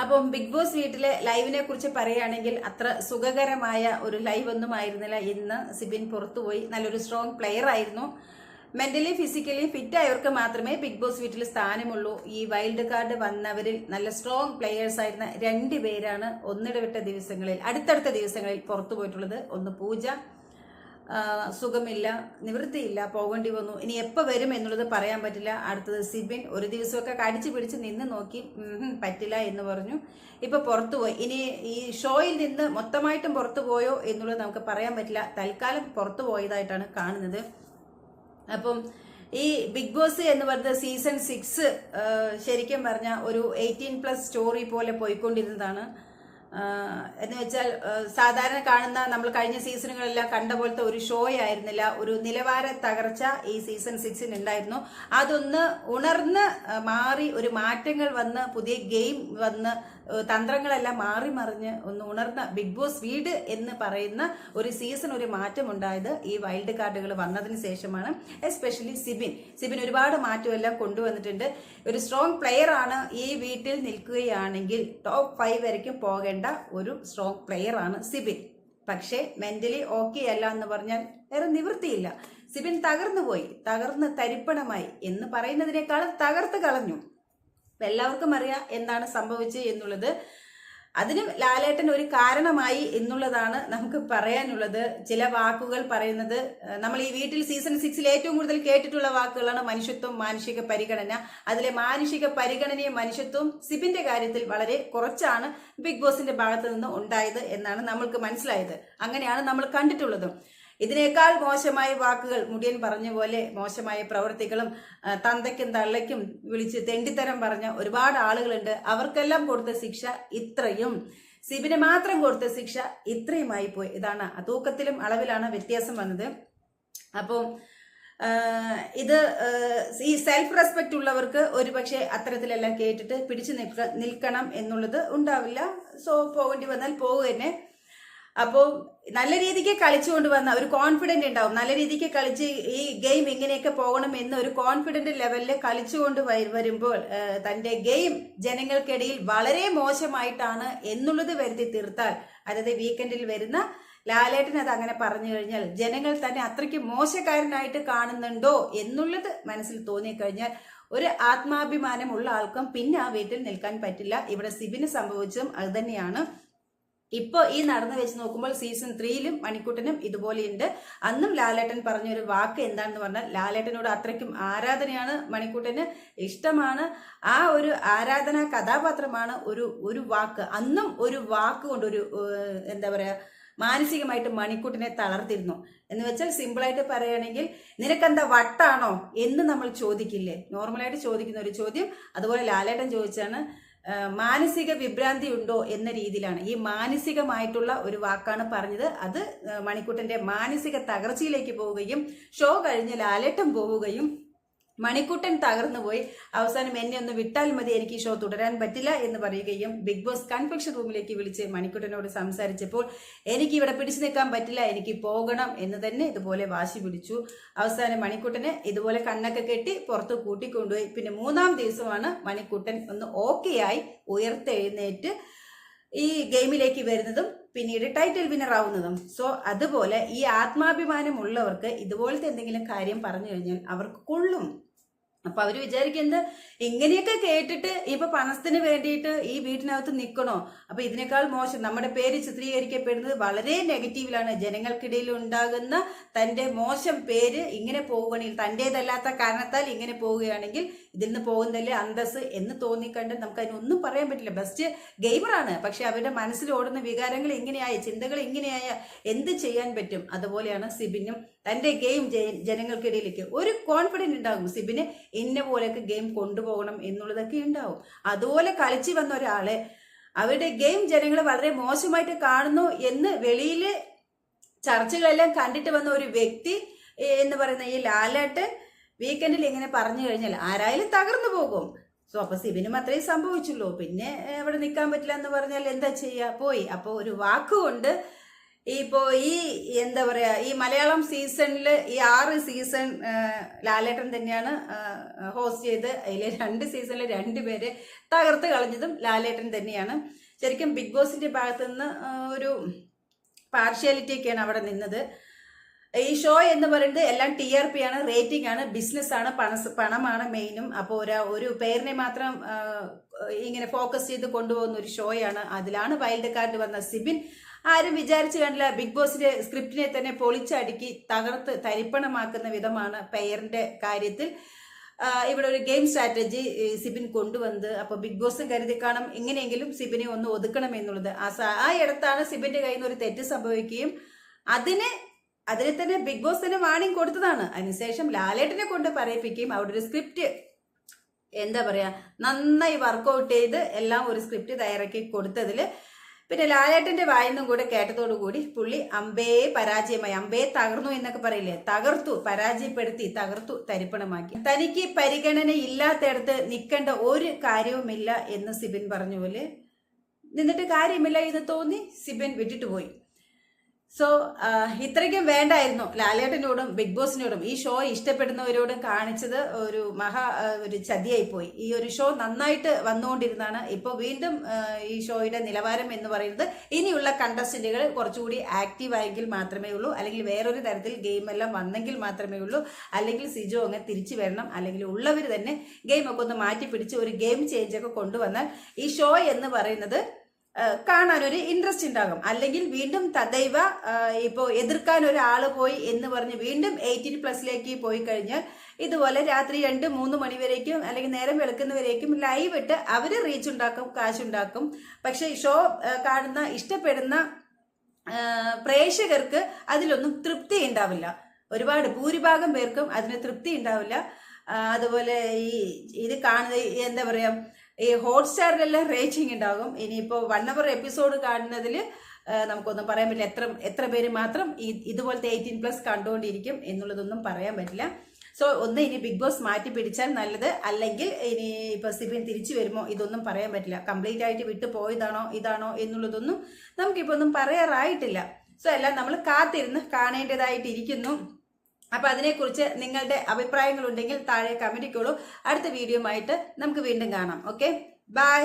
അപ്പം big boss വീട്ടിലെ ലൈവിനെ കുറിച്ച് പറയുകയാണെങ്കിൽ അത്ര സുഖകരമായ ഒരു ലൈവ് ഒന്നും ആയിരുന്നില്ല. ഇന്ന് സിബിൻ പുറത്തുപോയി. നല്ലൊരു സ്ട്രോങ് പ്ലെയർ ആയിരുന്നു. മെന്റലി ഫിസിക്കലി ഫിറ്റ് ആയവർക്ക് മാത്രമേ ബിഗ് ബോസ് വീട്ടിൽ സ്ഥാനമുള്ളൂ. ഈ വൈൽഡ് കാർഡ് വന്നവരിൽ നല്ല സ്ട്രോങ് പ്ലെയേഴ്സ് ആയിരുന്ന രണ്ട് പേരാണ് ഒന്നിടവിട്ട ദിവസങ്ങളിൽ അടുത്തടുത്ത ദിവസങ്ങളിൽ പുറത്തു പോയിട്ടുള്ളത് ഒന്ന് പൂജ സുഖമില്ല നിവൃത്തിയില്ല പോകേണ്ടി വന്നു. ഇനി എപ്പോൾ വരും എന്നുള്ളത് പറയാൻ പറ്റില്ല. അടുത്തത് സിബിൻ ഒരു ദിവസമൊക്കെ കടിച്ചു പിടിച്ച് നിന്ന് നോക്കി പറ്റില്ല എന്ന് പറഞ്ഞു. ഇപ്പൊ പുറത്തു പോയി. ഇനി ഈ ഷോയിൽ നിന്ന് മൊത്തമായിട്ടും പുറത്തു പോയോ എന്നുള്ളത് നമുക്ക് പറയാൻ പറ്റില്ല. തൽക്കാലം പുറത്തു പോയതായിട്ടാണ് കാണുന്നത്. അപ്പം ഈ ബിഗ് ബോസ് എന്ന് പറയുന്നത് സീസൺ സിക്സ് ശരിക്കും പറഞ്ഞ ഒരു എയ്റ്റീൻ പ്ലസ് സ്റ്റോറി പോലെ പോയിക്കൊണ്ടിരുന്നതാണ്. എന്ന് വെച്ചാൽ സാധാരണ കാണുന്ന നമ്മൾ കഴിഞ്ഞ സീസണുകളെല്ലാം കണ്ട പോലത്തെ ഒരു ഷോ ആയിരുന്നില്ല. ഒരു നിലവാര തകർച്ച ഈ സീസൺ സിക്സിന് ഉണ്ടായിരുന്നു. അതൊന്ന് ഉണർന്ന് മാറി ഒരു മാറ്റങ്ങൾ വന്ന് പുതിയ ഗെയിം വന്ന് തന്ത്രങ്ങളെല്ലാം മാറി മറിഞ്ഞ് ഒന്ന് ഉണർന്ന ബിഗ് ബോസ് വീട് എന്ന് പറയുന്ന ഒരു സീസൺ ഒരു മാറ്റം ഉണ്ടായത് ഈ വൈൽഡ് കാർഡുകൾ വന്നതിന് ശേഷമാണ്. എസ്പെഷ്യലി സിബിൻ. സിബിൻ ഒരുപാട് മാറ്റമെല്ലാം കൊണ്ടുവന്നിട്ടുണ്ട്. ഒരു സ്ട്രോങ് പ്ലെയർ ആണ് ഈ വീട്ടിൽ നിൽക്കുകയാണെങ്കിൽ ടോപ്പ് ഫൈവ് വരയ്ക്കും പോകേണ്ട ഒരു സ്ട്രോങ് പ്ലെയർ ആണ് സിബിൻ. പക്ഷേ മെന്റലി ഓക്കെ അല്ല എന്ന് പറഞ്ഞാൽ വേറെ നിവൃത്തിയില്ല. സിബിൻ തകർന്നു പോയി തകർന്ന് തരിപ്പണമായി എന്ന് പറയുന്നതിനേക്കാളും തകർത്ത് കളഞ്ഞു. എല്ലാവർക്കും അറിയാം എന്താണ് സംഭവിച്ചത് എന്നുള്ളത്. അതിന് ലാലേട്ടൻ ഒരു കാരണമായി എന്നുള്ളതാണ് നമുക്ക് പറയാനുള്ളത്. ചില വാക്കുകൾ പറയുന്നത് നമ്മൾ ഈ വീട്ടിൽ സീസൺ സിക്സിൽ ഏറ്റവും കൂടുതൽ കേട്ടിട്ടുള്ള വാക്കുകളാണ് മനുഷ്യത്വം മാനുഷിക പരിഗണന. അതിലെ മാനുഷിക പരിഗണനയും മനുഷ്യത്വവും സിബിന്റെ കാര്യത്തിൽ വളരെ കുറച്ചാണ് ബിഗ് ബോസിന്റെ ഭാഗത്ത് നിന്ന് ഉണ്ടായത് എന്നാണ് നമ്മൾക്ക് മനസ്സിലായത്. അങ്ങനെയാണ് നമ്മൾ കണ്ടിട്ടുള്ളതും. ഇതിനേക്കാൾ മോശമായ വാക്കുകൾ മുടിയൻ പറഞ്ഞ പോലെ മോശമായ പ്രവൃത്തികളും തന്തയ്ക്കും തള്ളയ്ക്കും വിളിച്ച് തെണ്ടിത്തരം പറഞ്ഞ ഒരുപാട് ആളുകളുണ്ട്. അവർക്കെല്ലാം കൊടുത്ത ശിക്ഷ ഇത്രയും. സിബിന് മാത്രം കൊടുത്ത ശിക്ഷ ഇത്രയുമായി പോയി. ഇതാണ് തൂക്കത്തിലും അളവിലാണ് വ്യത്യാസം വന്നത്. അപ്പോൾ ഇത് ഈ സെൽഫ് റെസ്പെക്റ്റ് ഉള്ളവർക്ക് ഒരുപക്ഷെ അത്തരത്തിലെല്ലാം കേട്ടിട്ട് പിടിച്ചു നിൽക്ക നിൽക്കണം എന്നുള്ളത് ഉണ്ടാവില്ല. സോ പോകേണ്ടി വന്നാൽ പോകുക തന്നെ അപ്പോൾ നല്ല രീതിക്ക് കളിച്ചുകൊണ്ട് വന്ന ഒരു കോൺഫിഡന്റ് ഉണ്ടാവും. നല്ല രീതിക്ക് കളിച്ച് ഈ ഗെയിം എങ്ങനെയൊക്കെ പോകണം എന്ന് ഒരു കോൺഫിഡന്റ് ലെവലിൽ കളിച്ചുകൊണ്ട് കൊണ്ട് വരുമ്പോൾ തന്റെ ഗെയിം ജനങ്ങൾക്കിടയിൽ വളരെ മോശമായിട്ടാണ് എന്നുള്ളത് വരുത്തി തീർത്താൽ അതായത് വീക്കെൻഡിൽ വരുന്ന ലാലേട്ടൻ അത് അങ്ങനെ പറഞ്ഞു കഴിഞ്ഞാൽ ജനങ്ങൾ തന്നെ അത്രയ്ക്ക് മോശക്കാരനായിട്ട് കാണുന്നുണ്ടോ എന്നുള്ളത് മനസ്സിൽ തോന്നിക്കഴിഞ്ഞാൽ ഒരു ആത്മാഭിമാനമുള്ള ആൾക്കും പിന്നെ ആ വീട്ടിൽ നിൽക്കാൻ പറ്റില്ല. ഇവിടെ സിബിന് സംഭവിച്ചതും അത് തന്നെയാണ്. ഇപ്പൊ ഈ നടന്നു വെച്ച് നോക്കുമ്പോൾ സീസൺ ത്രീയിലും മണിക്കുട്ടനും ഇതുപോലെയുണ്ട്. അന്നും ലാലേട്ടൻ പറഞ്ഞൊരു വാക്ക് എന്താണെന്ന് പറഞ്ഞാൽ ലാലേട്ടനോട് അത്രയ്ക്കും ആരാധനയാണ് മണിക്കുട്ടന് ഇഷ്ടമാണ്. ആ ഒരു ആരാധനാ കഥാപാത്രമാണ് ഒരു ഒരു വാക്ക്. അന്നും ഒരു വാക്ക് കൊണ്ട് ഒരു എന്താ പറയുക മാനസികമായിട്ട് മണിക്കൂട്ടിനെ തളർത്തിരുന്നു. എന്ന് വെച്ചാൽ സിമ്പിളായിട്ട് പറയുകയാണെങ്കിൽ നിനക്കെന്താ വട്ടാണോ? എന്ന് നമ്മൾ ചോദിക്കില്ലേ? നോർമലായിട്ട് ചോദിക്കുന്ന ഒരു ചോദ്യം. അതുപോലെ ലാലേട്ടൻ ചോദിച്ചാണ് മാനസിക വിഭ്രാന്തി ഉണ്ടോ എന്ന രീതിയിലാണ്. ഈ മാനസികമായിട്ടുള്ള ഒരു വാക്കാണ് പറഞ്ഞത്. അത് മണിക്കുട്ടന്റെ മാനസിക തകർച്ചയിലേക്ക് പോവുകയും ഷോ കഴിഞ്ഞ് ലാലേട്ടം പോവുകയും മണിക്കുട്ടൻ തകർന്നു പോയി. അവസാനം എന്നെ ഒന്ന് വിട്ടാൽ മതി എനിക്ക് ഈ ഷോ തുടരാൻ പറ്റില്ല എന്ന് പറയുകയും ബിഗ് ബോസ് കൺഫെക്ഷൻ റൂമിലേക്ക് വിളിച്ച് മണിക്കുട്ടനോട് സംസാരിച്ചപ്പോൾ എനിക്ക് ഇവിടെ പിടിച്ചു നിൽക്കാൻ പറ്റില്ല എനിക്ക് പോകണം എന്ന് തന്നെ ഇതുപോലെ വാശി പിടിച്ചു. അവസാനം മണിക്കുട്ടനെ ഇതുപോലെ കണ്ണൊക്കെ കെട്ടി പുറത്ത് കൂട്ടിക്കൊണ്ടുപോയി. പിന്നെ മൂന്നാം ദിവസമാണ് മണിക്കുട്ടൻ ഒന്ന് ഓക്കെയായി ഉയർത്തെഴുന്നേറ്റ് ഈ ഗെയിമിലേക്ക് വരുന്നതും പിന്നീട് ടൈറ്റിൽ വിന്നർ ആവുന്നതും. സോ അതുപോലെ ഈ ആത്മാഭിമാനം ഉള്ളവർക്ക് ഇതുപോലത്തെ എന്തെങ്കിലും കാര്യം പറഞ്ഞു കഴിഞ്ഞാൽ അവർക്ക് കൊള്ളും. അപ്പൊ അവർ വിചാരിക്കുന്നത് ഇങ്ങനെയൊക്കെ കേട്ടിട്ട് ഇപ്പൊ പണത്തിന് വേണ്ടിയിട്ട് ഈ വീട്ടിനകത്ത് നിൽക്കണോ അപ്പൊ ഇതിനേക്കാൾ മോശം. നമ്മുടെ പേര് ചിത്രീകരിക്കപ്പെടുന്നത് വളരെ നെഗറ്റീവിലാണ്. ജനങ്ങൾക്കിടയിൽ ഉണ്ടാകുന്ന തന്റെ മോശം പേര് ഇങ്ങനെ പോവുകയാണെങ്കിൽ തന്റേതല്ലാത്ത കാരണത്താൽ ഇങ്ങനെ പോവുകയാണെങ്കിൽ ഇതിൽ നിന്ന് പോകുന്നതല്ലേ അന്തസ് എന്ന് തോന്നിക്കണ്ട് നമുക്ക് അതിനൊന്നും പറയാൻ പറ്റില്ല. ബെസ്റ്റ് ഗെയിമറാണ് പക്ഷെ അവരുടെ മനസ്സിൽ ഓടുന്ന വികാരങ്ങൾ എങ്ങനെയായ ചിന്തകൾ എങ്ങനെയായ എന്ത് ചെയ്യാൻ പറ്റും? അതുപോലെയാണ് സിബിനും തന്റെ ഗെയിം ജനങ്ങൾക്കിടയിലേക്ക് ഒരു കോൺഫിഡന്റ് ഉണ്ടാകും. സിബിന് ഇന്ന പോലെയൊക്കെ ഗെയിം കൊണ്ടുപോകണം എന്നുള്ളതൊക്കെ ഉണ്ടാവും. അതുപോലെ കളിച്ചു വന്ന ഒരാളെ അവരുടെ ഗെയിം ജനങ്ങൾ വളരെ മോശമായിട്ട് കാണുന്നു എന്ന് വെളിയിൽ ചർച്ചകളെല്ലാം കണ്ടിട്ട് വന്ന ഒരു വ്യക്തി എന്ന് പറയുന്ന ഈ ലാലേട്ട് വീക്കെൻഡിൽ ഇങ്ങനെ പറഞ്ഞു കഴിഞ്ഞാൽ ആരായാലും തകർന്നു പോകും. സോ അപ്പൊ സിബിനും അത്രയും സംഭവിച്ചുള്ളൂ. പിന്നെ അവിടെ നിൽക്കാൻ പറ്റില്ല എന്ന് പറഞ്ഞാൽ എന്താ ചെയ്യുക പോയി. അപ്പോൾ ഒരു വാക്കുകൊണ്ട് ഇപ്പോൾ ഈ എന്താ പറയുക ഈ മലയാളം സീസണിൽ ഈ ആറ് സീസൺ ലാലേട്ടൻ തന്നെയാണ് ഹോസ്റ്റ് ചെയ്ത് അതിലെ രണ്ട് സീസണിൽ രണ്ട് പേരെ തകർത്ത് കളഞ്ഞതും ലാലേട്ടൻ തന്നെയാണ്. ശരിക്കും ബിഗ് ബോസിന്റെ ഭാഗത്തു നിന്ന് ഒരു പാർഷ്യാലിറ്റിയൊക്കെയാണ് അവിടെ നിന്നത്. ഈ ഷോ എന്ന് പറയുന്നത് എല്ലാം ടി ആർ പി ആണ് റേറ്റിംഗ് ആണ് ബിസിനസ് ആണ് പണ പണമാണ് മെയിനും അപ്പോൾ ഒരു ഒരു പേരിനെ മാത്രം ഇങ്ങനെ ഫോക്കസ് ചെയ്ത് കൊണ്ടുപോകുന്ന ഒരു ഷോയാണ് അതിലാണ് വൈൽഡ് കാർഡ് വന്ന സിബിൻ. ആരും വിചാരിച്ചു കണ്ടില്ല ബിഗ് ബോസിന്റെ സ്ക്രിപ്റ്റിനെ തന്നെ പൊളിച്ചടുക്കി തകർത്ത് തരിപ്പണമാക്കുന്ന വിധമാണ് പെയറിന്റെ കാര്യത്തിൽ. ഇവിടെ ഒരു ഗെയിം സ്ട്രാറ്റജി സിബിൻ കൊണ്ടുവന്നത്. അപ്പോൾ ബിഗ് ബോസും കരുതി കാണും എങ്ങനെയെങ്കിലും സിബിനെ ഒന്ന് ഒതുക്കണം എന്നുള്ളത്. ആ ആ ഇടത്താണ് സിബിന്റെ കയ്യിൽ നിന്ന് ഒരു തെറ്റ് സംഭവിക്കുകയും അതിന് അതിനെ തന്നെ ബിഗ് ബോസ് തന്നെ വാണിംഗ് കൊടുത്തതാണ്. അതിനുശേഷം ലാലേട്ടനെ കൊണ്ട് പറയിപ്പിക്കുകയും അവിടെ ഒരു സ്ക്രിപ്റ്റ് എന്താ പറയാ നന്നായി വർക്കൗട്ട് ചെയ്ത് എല്ലാം ഒരു സ്ക്രിപ്റ്റ് തയ്യാറാക്കി കൊടുത്തതിൽ പിന്നെ ലാലേട്ടന്റെ വായനും കൂടെ കേട്ടതോടു കൂടി പുള്ളി അമ്പയെ പരാജയമായി അമ്പയെ തകർന്നു എന്നൊക്കെ പറയില്ലേ? തകർത്തു പരാജയപ്പെടുത്തി തകർത്തു തരിപ്പണമാക്കി. തനിക്ക് പരിഗണന ഇല്ലാത്തടത്ത് നിൽക്കേണ്ട ഒരു കാര്യവുമില്ല എന്ന് സിബിൻ പറഞ്ഞ പോലെ നിന്നിട്ട് കാര്യമില്ല എന്ന് തോന്നി സിബിൻ വിട്ടിട്ട് പോയി. സോ ഇത്രയ്ക്കും വേണ്ടായിരുന്നു. ലാലേട്ടനോടും ബിഗ് ബോസിനോടും ഈ ഷോ ഇഷ്ടപ്പെടുന്നവരോടും കാണിച്ചത് ഒരു മഹാ ഒരു ചതിയായി പോയി ഈ ഒരു ഷോ നന്നായിട്ട് വന്നുകൊണ്ടിരുന്നാണ് ഇപ്പോൾ വീണ്ടും ഈ ഷോയുടെ നിലവാരം എന്ന് പറയുന്നത് ഇനിയുള്ള കണ്ടസ്റ്റന്റുകൾ കുറച്ചുകൂടി ആക്റ്റീവ് ആയെങ്കിൽ മാത്രമേ ഉള്ളൂ. അല്ലെങ്കിൽ വേറൊരു തരത്തിൽ ഗെയിം എല്ലാം വന്നെങ്കിൽ മാത്രമേ ഉള്ളൂ. അല്ലെങ്കിൽ സിജോ അങ്ങ് തിരിച്ചു വരണം. അല്ലെങ്കിൽ ഉള്ളവർ തന്നെ ഗെയിമൊക്കെ ഒന്ന് മാറ്റി പിടിച്ച് ഒരു ഗെയിം ചേഞ്ചൊക്കെ കൊണ്ടുവന്നാൽ ഈ ഷോ എന്ന് പറയുന്നത് കാണാൻ ഒരു ഇൻട്രസ്റ്റ് ഉണ്ടാകും അല്ലെങ്കിൽ വീണ്ടും തദൈവ ഇപ്പോൾ എതിർക്കാൻ ഒരാൾ പോയി എന്ന് പറഞ്ഞ് വീണ്ടും എയ്റ്റീൻ പ്ലസിലേക്ക് പോയി കഴിഞ്ഞാൽ ഇതുപോലെ രാത്രി രണ്ട് മൂന്ന് മണി വരേക്കും അല്ലെങ്കിൽ നേരം വെളുക്കുന്നവരേക്കും ലൈവ് ഇട്ട് അവർ റീച്ച് ഉണ്ടാക്കും കാശുണ്ടാക്കും പക്ഷെ ഷോ കാണുന്ന ഇഷ്ടപ്പെടുന്ന പ്രേക്ഷകർക്ക് അതിലൊന്നും തൃപ്തി ഉണ്ടാവില്ല ഒരുപാട് ഭൂരിഭാഗം പേർക്കും അതിന് തൃപ്തി ഉണ്ടാവില്ല അതുപോലെ ഈ ഇത് കാണുന്ന എന്താ പറയാ ഈ ഹോട്ട്സ്റ്റാറിലെല്ലാം റേറ്റിംഗ് ഉണ്ടാകും ഇനിയിപ്പോൾ വൺ അവർ എപ്പിസോഡ് കാണുന്നതിൽ നമുക്കൊന്നും പറയാൻ പറ്റില്ല. എത്ര എത്ര പേര് മാത്രം ഈ ഇതുപോലത്തെ എയ്റ്റീൻ പ്ലസ് കണ്ടുകൊണ്ടിരിക്കും എന്നുള്ളതൊന്നും പറയാൻ പറ്റില്ല. സോ ഒന്ന് ഇനി ബിഗ് ബോസ് മാറ്റി പിടിച്ചാൽ നല്ലത്. അല്ലെങ്കിൽ ഇനി ഇപ്പൊ സിബിൻ തിരിച്ചു വരുമോ? ഇതൊന്നും പറയാൻ പറ്റില്ല. കംപ്ലീറ്റ് ആയിട്ട് വിട്ടു പോയതാണോ? ഇതാണോ? എന്നുള്ളതൊന്നും നമുക്കിപ്പോ ഒന്നും പറയാറായിട്ടില്ല. സോ എല്ലാം നമ്മൾ കാത്തിരുന്ന് കാണേണ്ടതായിട്ടിരിക്കുന്നു. അപ്പൊ അതിനെക്കുറിച്ച് നിങ്ങളുടെ അഭിപ്രായങ്ങൾ ഉണ്ടെങ്കിൽ താഴെ കമന്റിക്കോളൂ അടുത്ത വീഡിയോ ആയിട്ട് നമുക്ക് വീണ്ടും കാണാം. Okay bye